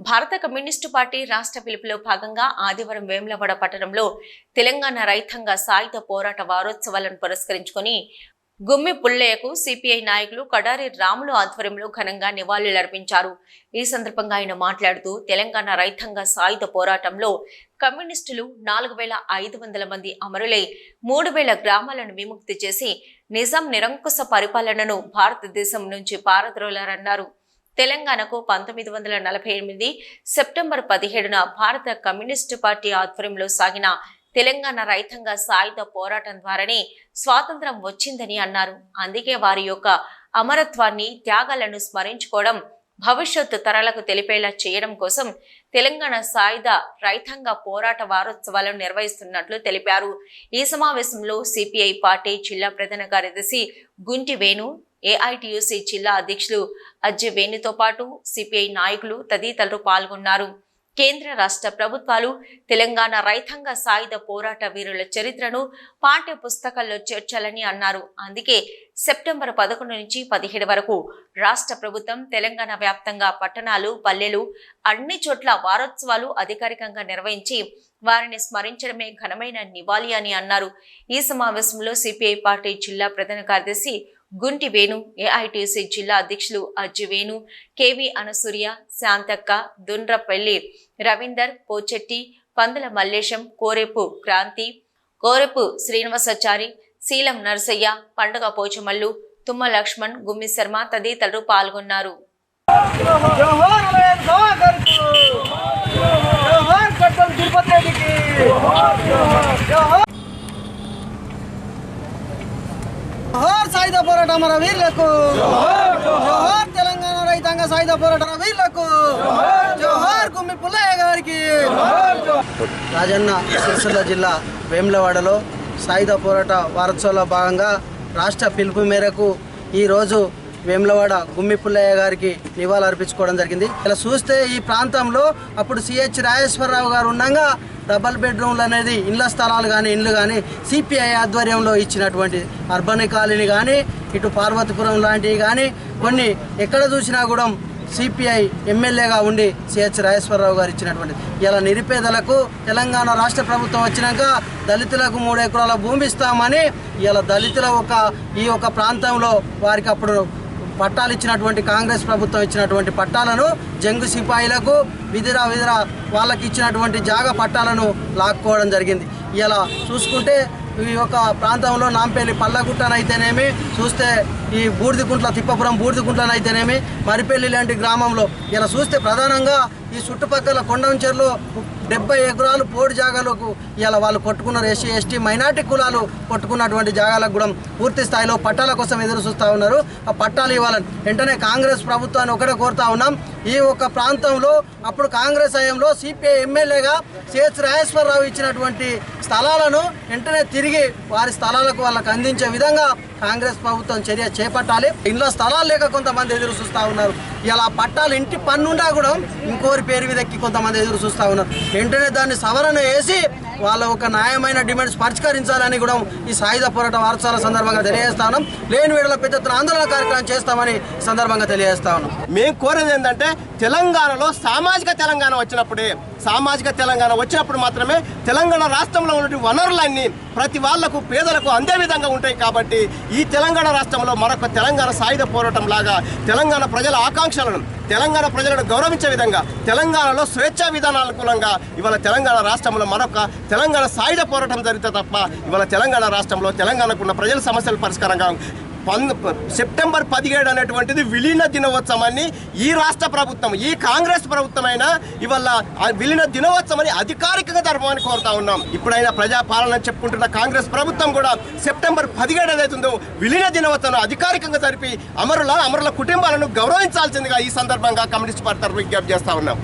భారత communist party రాష్ట్ర పిలుపులో భాగంగా ఆదివారం వేములవాడ పట్టణంలో తెలంగాణ రైతాంగ సాయుధ పోరాట వారోత్సవాలను పురస్కరించుకొని గుమ్మి పుల్లయ్యకు సిపిఐ నాయకులు కడారి రాములు ఆధ్వర్యంలో ఘనంగా నివాళులర్పించారు. ఈ సందర్భంగా ఆయన మాట్లాడుతూ తెలంగాణ రైతాంగ సాయుధ పోరాటంలో కమ్యూనిస్టులు నాలుగు వేల ఐదు వందల మంది అమరులై మూడు వేల గ్రామాలను విముక్తి చేసి నిజాం నిరంకుశ పరిపాలనను భారతదేశం నుంచి పారద్రోలారన్నారు. తెలంగాణకు పంతొమ్మిది వందల నలభై ఎనిమిది సెప్టెంబర్ పదిహేడున భారత కమ్యూనిస్టు పార్టీ ఆధ్వర్యంలో సాగిన తెలంగాణ రైతాంగ సాయుధ పోరాటం ద్వారానే స్వాతంత్రం వచ్చిందని అన్నారు. అందుకే వారి యొక్క అమరత్వాన్ని త్యాగాలను స్మరించుకోవడం భవిష్యత్తు తరాలకు తెలిపేలా చేయడం కోసం తెలంగాణ సాయుధ రైతాంగ పోరాట వారోత్సవాలను నిర్వహిస్తున్నట్లు తెలిపారు. ఈ సమావేశంలో సిపిఐ పార్టీ జిల్లా ప్రధాన కార్యదర్శి గుంటి వేణు ఏఐటియుసి జిల్లా అధ్యక్షులు అజ్జె వేణుతో పాటు సిపిఐ నాయకులు తదితరులు పాల్గొన్నారు. కేంద్ర రాష్ట్ర ప్రభుత్వాలు తెలంగాణ రైతాంగ సాయుధ పోరాట వీరుల చరిత్రను పాఠ్య పుస్తకాల్లో చేర్చాలని అన్నారు. అందుకే సెప్టెంబర్ పదకొండు నుంచి పదిహేడు వరకు రాష్ట్ర ప్రభుత్వం తెలంగాణ వ్యాప్తంగా పట్టణాలు పల్లెలు అన్ని చోట్ల వారోత్సవాలు అధికారికంగా నిర్వహించి వారిని స్మరించడమే ఘనమైన నివాళి అని అన్నారు. ఈ సమావేశంలో సిపిఐ పార్టీ జిల్లా ప్రధాన కార్యదర్శి గుంటి వేణు ఏఐటిసి జిల్లా అధ్యక్షులు అజ్జి వేణు కేవి అనసూర్య శాంతక్క దుండ్రపల్లి రవీందర్ పోచెట్టి పందుల మల్లేశం కోరెపు క్రాంతి కోరెపు శ్రీనివాసాచారి శీలం నరసయ్య పండుగ పోచమల్లు తుమ్మ లక్ష్మణ్ గుమ్మి శర్మ తదితరులు పాల్గొన్నారు. జోహార్ జోహార్ తిరుపతి రెడ్డికి జోహార్ జోహార్ సాయుధ పోరాట మన వీరులకు. జోహార్ తెలంగాణ రైతాంగ సాయుధ పోరాట వీరులకు. జోహార్ గుమ్మి పుల్లయ్య గారికి. రాజన్న సిరిసిల్ల జిల్లా వేములవాడలో సాయుధ పోరాట వారోత్సవంలో భాగంగా రాష్ట్ర పిలుపు మేరకు ఈరోజు వేములవాడ గుమ్మి పుల్లయ్య గారికి నివాళులు అర్పించుకోవడం జరిగింది. ఇలా చూస్తే ఈ ప్రాంతంలో అప్పుడు సిహెచ్ రాజేశ్వరరావు గారు ఉండగా డబల్ బెడ్రూమ్లు అనేది ఇళ్ళ స్థలాలు కానీ ఇండ్లు కానీ సిపిఐ ఆధ్వర్యంలో ఇచ్చినటువంటి అర్బన్ కాలనీ కానీ ఇటు పార్వతీపురం లాంటివి కానీ కొన్ని ఎక్కడ చూసినా కూడా సిపిఐ ఎమ్మెల్యేగా ఉండి సిహెచ్ రాజేశ్వరరావు గారు ఇచ్చినటువంటి ఇలా నిరుపేదలకు తెలంగాణ రాష్ట్ర ప్రభుత్వం వచ్చినాక దళితులకు మూడు ఎకరాల భూమి ఇస్తామని ఇలా దళితుల ఒక ఈ ఒక ప్రాంతంలో వారికి అప్పుడు పట్టాలు ఇచ్చినటువంటి కాంగ్రెస్ ప్రభుత్వం ఇచ్చినటువంటి పట్టాలను జంగు సిపాయిలకు విధిరా విధిరా వాళ్ళకి ఇచ్చినటువంటి జాగ పట్టాలను లాక్కోవడం జరిగింది. ఇలా చూసుకుంటే ఈ యొక్క ప్రాంతంలో నాంపల్లి పల్లగుట్టనైతేనేమి చూస్తే ఈ బూడిదికుంట్ల తిప్పపురం బూడిదికుంట్లనైతేనేమి మరిపల్లి లాంటి గ్రామంలో ఇలా చూస్తే ప్రధానంగా ఈ చుట్టుపక్కల కొండంచెర్లో డెబ్బై ఎకరాలు పోడు జాగాలకు ఇలా వాళ్ళు కొట్టుకున్నారు. ఎస్సీ ఎస్టీ మైనార్టీ కులాలు కొట్టుకున్నటువంటి జాగాలకు కూడా పూర్తి స్థాయిలో పట్టాల కోసం ఎదురు చూస్తూ ఉన్నారు. ఆ పట్టాలు ఇవ్వాలని వెంటనే కాంగ్రెస్ ప్రభుత్వాన్ని ఒకటే కోరుతా ఉన్నాం. ఈ ఒక్క ప్రాంతంలో అప్పుడు కాంగ్రెస్ హయాంలో సిపిఐ ఎమ్మెల్యేగా సిహెచ్ రాజేశ్వరరావు ఇచ్చినటువంటి స్థలాలను వెంటనే తిరిగి వారి స్థలాలకు వాళ్ళకు అందించే విధంగా కాంగ్రెస్ ప్రభుత్వం చర్య చేపట్టాలి. ఇంట్లో స్థలాలు లేక కొంతమంది ఎదురు చూస్తూ ఉన్నారు. ఇలా పట్టాలు ఇంటి పన్నుండా కూడా ఇంకోరి పేరు మీద ఎక్కి కొంతమంది ఎదురు చూస్తూ ఉన్నారు. వెంటనే దాన్ని సవరణ వేసి వాళ్ళ ఒక న్యాయమైన డిమాండ్స్ పరిష్కరించాలని కూడా ఈ సాయుధ పోరాట వారోత్సవాల సందర్భంగా తెలియజేస్తా ఉన్నాం. లేని వేళల పెద్ద ఆందోళన కార్యక్రమం చేస్తామని సందర్భంగా తెలియజేస్తా ఉన్నాం. మేము కోరేది ఏంటంటే తెలంగాణలో సామాజిక తెలంగాణ వచ్చినప్పుడే సామాజిక తెలంగాణ వచ్చినప్పుడు మాత్రమే తెలంగాణ రాష్ట్రంలో ఉన్నటువంటి వనరులన్నీ ప్రతి వాళ్ళకు పేదలకు అందే విధంగా ఉంటాయి కాబట్టి ఈ తెలంగాణ రాష్ట్రంలో మరొక తెలంగాణ సాయుధ పోరాటం లాగా తెలంగాణ ప్రజల ఆకాంక్షలను తెలంగాణ ప్రజలను గౌరవించే విధంగా తెలంగాణలో స్వేచ్ఛా విధానానుకూలంగా ఇవాళ తెలంగాణ రాష్ట్రంలో మరొక తెలంగాణ సాయుధ పోరాటం జరిగితే తప్ప ఇవాళ తెలంగాణ రాష్ట్రంలో తెలంగాణకు ఉన్న ప్రజల సమస్యల పరిష్కారంగా సెప్టెంబర్ పదిహేడు అనేటువంటిది విలీన దినోత్సవాన్ని ఈ రాష్ట్ర ప్రభుత్వం ఈ కాంగ్రెస్ ప్రభుత్వం అయినా ఇవాళ ఆ విలీన దినోత్సవాన్ని అధికారికంగా జరపమని కోరుతా ఉన్నాం. ఇప్పుడైనా ప్రజాపాలన చెప్పుకుంటున్న కాంగ్రెస్ ప్రభుత్వం కూడా సెప్టెంబర్ పదిహేడు ఏదైతుందో విలీన దినోత్సవం అధికారికంగా జరిపి అమరుల అమరుల కుటుంబాలను గౌరవించాల్సిందిగా ఈ సందర్భంగా కమ్యూనిస్ట్ పార్టీ తరఫు విజ్ఞప్తి చేస్తా ఉన్నాం.